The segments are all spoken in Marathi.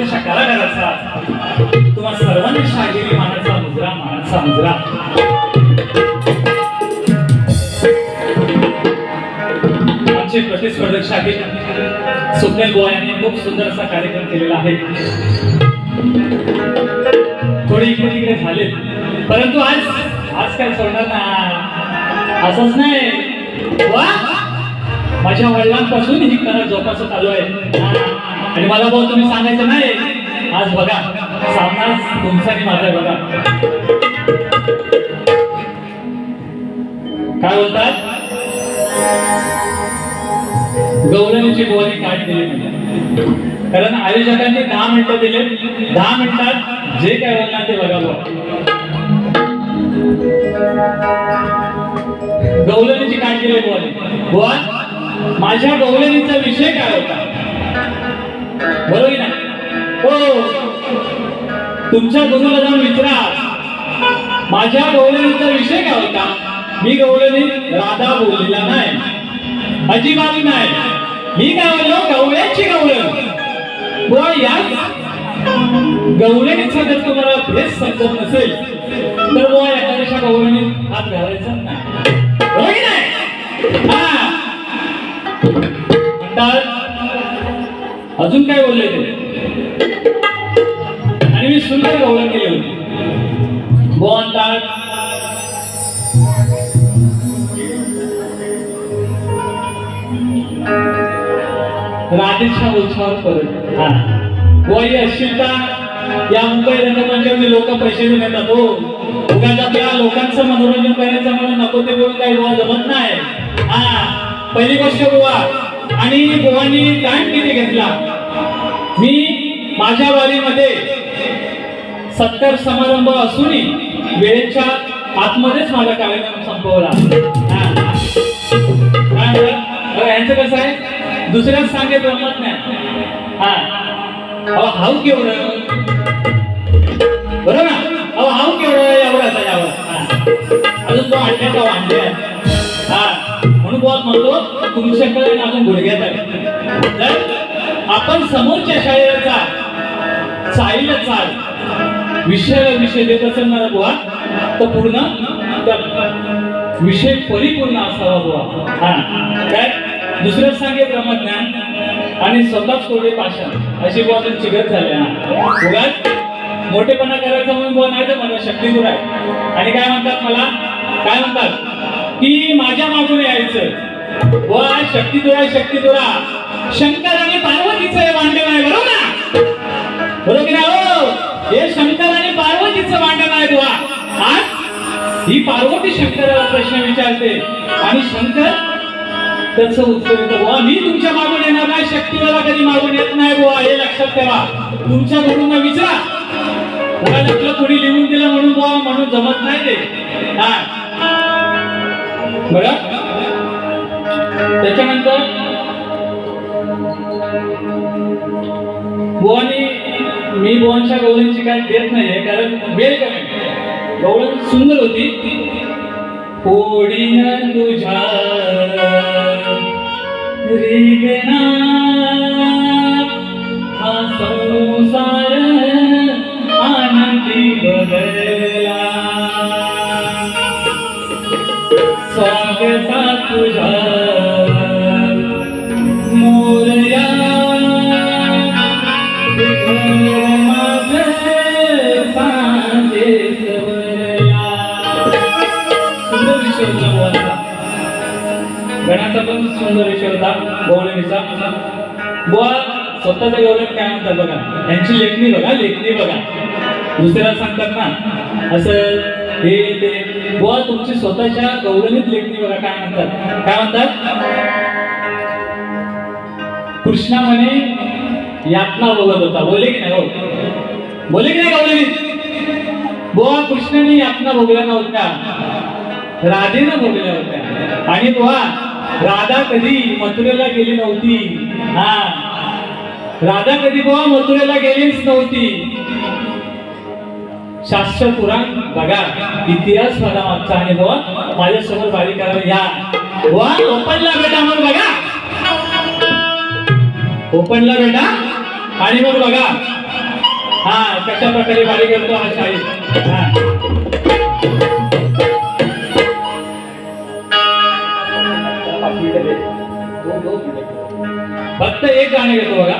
छोट्याशा कलाकाराचा तुम्हा सर्वांनी शाहिरी मानाचा मुजरा मानाचा मुजरा. आमचे प्रतिस्पर्धक शाहीर स्वप्नेल बोया यांनी खूप सुंदर असा कार्यक्रम केलेला आहे. थोडी इकडे तिकडे झाले. परंतु आज आज काय सोडणार ना असंच नाही. वा! माझ्या वडिलांपासून ही कला जोपासत आलो आहे आणि मला भाऊ तुम्ही सांगायचं नाही. आज बघा सामना तुमचा आणि माझा बघा. काय बोलतात? गौरवीची बोली काय दिली म्हणजे. कारण आयोजकांनी दहा मिनिटं दिले दहा मिनिटात जे काय बोलणार ते बघा बुवा. गौलनीची काय केली बोल? बुवा माझ्या गौलनीचा विषय काय होता? बरोबर ना हो. तुमच्या गुरुला जाऊन विचारा. माझ्या गवळणीचा विषय काय होता? मी गवळणी राधा बोललेला नाही. अजिबात नाही. मी काय बोललो? गवळ्याची गवळण. बुवा या गवळणीचा जर तुम्हाला भेस समजत नसेल तर बुवा एखाद्याच्या गवळणीत हात घालायचा नाही. नाही? म्हणतात अजून काय बोलले ते? आणि मी सुंदर गौरव केली होती. बुवा म्हणतात राधेच्या उंचावर परत हा. वय का या मुंबई रंगमंचावरती लोक पैसे मिळतात हो. उगाच आपल्या लोकांचं मनोरंजन करायचं म्हणून नको ते बोलून काही गोवा जमत नाही. हा. पहिली गोष्ट गोवा. आणि गोवानी टाइम किती घेतला? माझ्या वारीमध्ये सत्तर समारंभ असूनही वेळेच्या आतमध्येच माझा कार्यक्रम संपवला. हा. काय यांचं कसं आहे? दुसऱ्याच सांगेल रमत नाही. हा. अहो हाऊ केवढं? बरोबर ना? अहो हाऊ केवढं एवढं आता यावर? अजून तो आणल्या तो आणल्या हा. म्हणून बोल म्हणतो तुमच्याकडे अजून गुडघ्यात आहे आपण समोरच्या शाळेचा चाईला चाल विषयाला विषय देत असेल ना बुवा? तर पूर्ण विषय परिपूर्ण असावा बुवा. हा. काय? दुसरं सांगे ब्रह्मज्ञान आणि स्वतःच कोरडे पाषाण. अशी बुवा तुमची गत झाली हा. उगाच मोठेपणा करायचा म्हणून बुवा नाही तर मला शक्तीपूर आहे. आणि काय म्हणतात मला? काय म्हणतात? की माझ्या मागून यायचं. बुवा शक्तीतुरा शक्तीतुरा शंकर आणि पार्वतीचं हे मांडण आहे बरोबर? बरोबर की हो. हे शंकर आणि पार्वतीचं मांडण आहे बुवा आज ही पार्वती शंकराला प्रश्न विचारते. आणि शंकर त्याच उत्तर येतं बुवा मी तुमच्या मागून येणार नाही. शक्तीला कधी मागून येत नाही बुवा. हे लक्षात ठेवा. तुमच्या गुरुंना विचारा. आपलं कोणी लिहून दिलं म्हणून बुवा म्हणून जमत नाही ते. हा. बरं. त्याच्यानंतर बुवानी मी बुवांच्या गवळींची काय देत नाहीये कारण वेळ कमी गवळी सुंदर होती. पोडीन तुझ्या रिगना गणाचा पण सुंदर विषय होता गौरवीचा बुवा स्वतःच्या गौरव काय म्हणतात बघा? त्यांची लेखणी बघा लेखणी बघा. दुसऱ्याला सांगतात ना असं हे ते. बुवा तुमची स्वतःच्या गौरवीत लेखणी बघा काय म्हणतात? काय म्हणतात? कृष्णा म्हणे यातना बघत होता. बोले की नाही हो? बोले की नाही गौरवीत बुवा कृष्णाने यातना भोगल्या नव्हत्या. राधेनं भोगल्या होत्या. आणि बुवा राधा कधी मथुरेला गेली नव्हती? हा. राधा कधी बुवा मथुरेला गेलीच नव्हती? शास्त्र पुराण. बघा इतिहास बघा मागचा आणि बुवा. माझ्यासमोर बारी करायला या. बुवा ओपनला बेटा मग बघा. ओपनला बेटा आणि मग बघा. हा कशा प्रकारे बारी करतो हा शाळेत हा. फक्त एक गाणं घेतो बघा.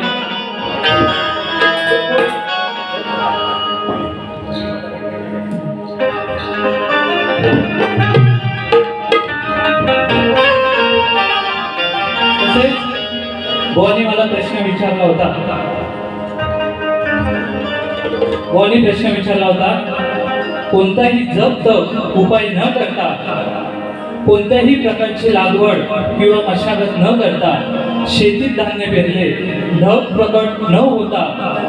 तसेच मला प्रश्न विचारला होता. बुवाने प्रश्न विचारला होता कोणताही जप तप उपाय न करता कोणत्याही प्रकारची लागवड किंवा मशागत न करता शेतीत धान्य पेरले. ढग प्रकट न होता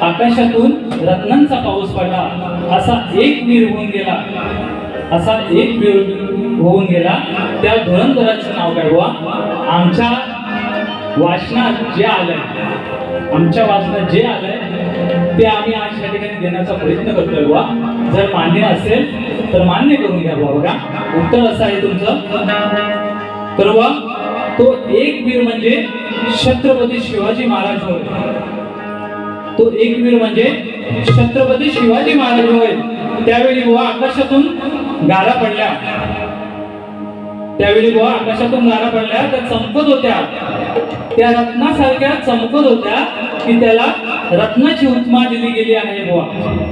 आकाशातून रत्नांचा पाऊस पडला. असा एक वीर होऊन गेला. असा एक वीर होऊन गेला. त्या धुरंधराचं नाव कळवा आमच्या वाचनात जे आलंय आमच्या वाचनात जे आलंय ते आम्ही आज या ठिकाणी देण्याचा प्रयत्न करतोय बुवा. जर मान्य असेल तर मान्य करून घ्या बुवा बघा. उत्तर असं आहे तुमचं. तर बुवा तो एक वीर म्हणजे छत्रपती शिवाजी महाराज होय. तो एक वीर म्हणजे छत्रपती शिवाजी महाराज होय. त्यावेळी बुवा आकाशातून गारा पडल्या. त्यावेळी बुवा आकाशातून गारा पडल्या त्या चमकत होत्या. त्या रत्नासारख्या चमकत होत्या की त्याला रत्नाची उपमा दिली गेली आहे बुवा.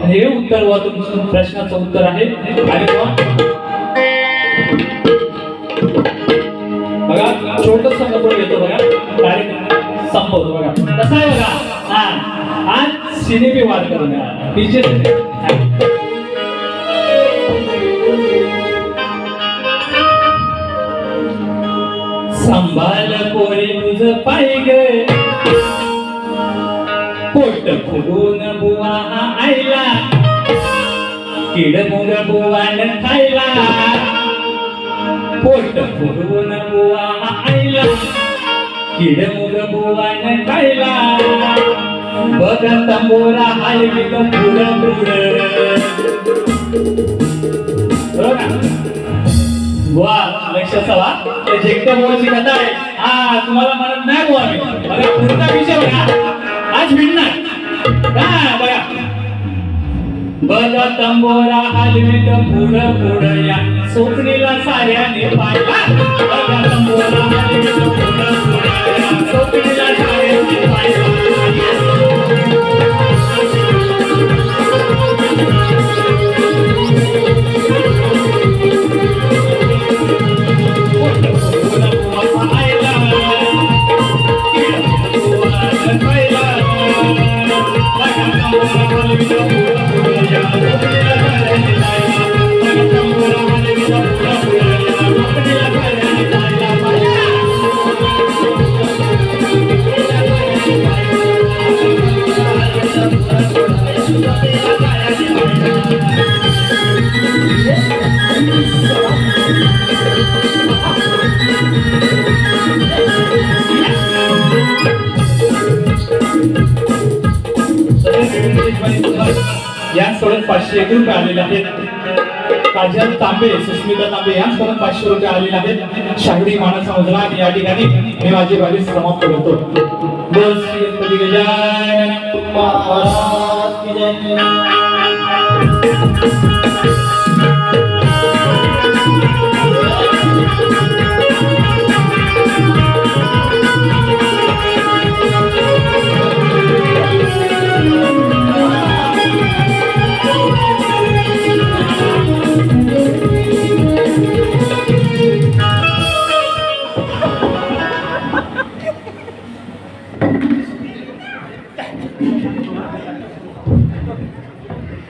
हे उत्तर बुवा तुमचं प्रश्नाचं उत्तर आहे. आणि बुवा छोटस कपड घेतो बघा. कार्यक्रम संपवतो बघा. कसं आहे बघा? हा. आज सिनेमे वाद करून टीचर संभाल पोरे तुझ पाय ग. पोट फुगून बुवा हा आईला किड मुग बुवान खायला. पोट फुगवून बुवा आईला. किड मुग बुवान खायला बघ तंबोरा हाय विक पुढ पुढ. बुवा असावा ते कथा आहे. हा तुम्हाला म्हणत नाही बुवा मी. बघा पुढचा विषय बघा. आज भिडणार. का बघा. बल तंबोरा हलवीत पुढं पुढं या. सोपणीला साऱ्याने पाहिला. बघ तंबोरा हलवीत पुढं पुढं या. सोपणीला साऱ्याने पाहिला. या सोडत पाचशे एक रुपये आलेले आहेत. काजल तांबे सुस्मिता तांबे यांकडून पाचशे रुपये आलेले आहेत शाहिरी मानस समजला आणि या ठिकाणी मी माझी बारी समाप्त करतो बोल श्री गणपती गजानन महाराज की जय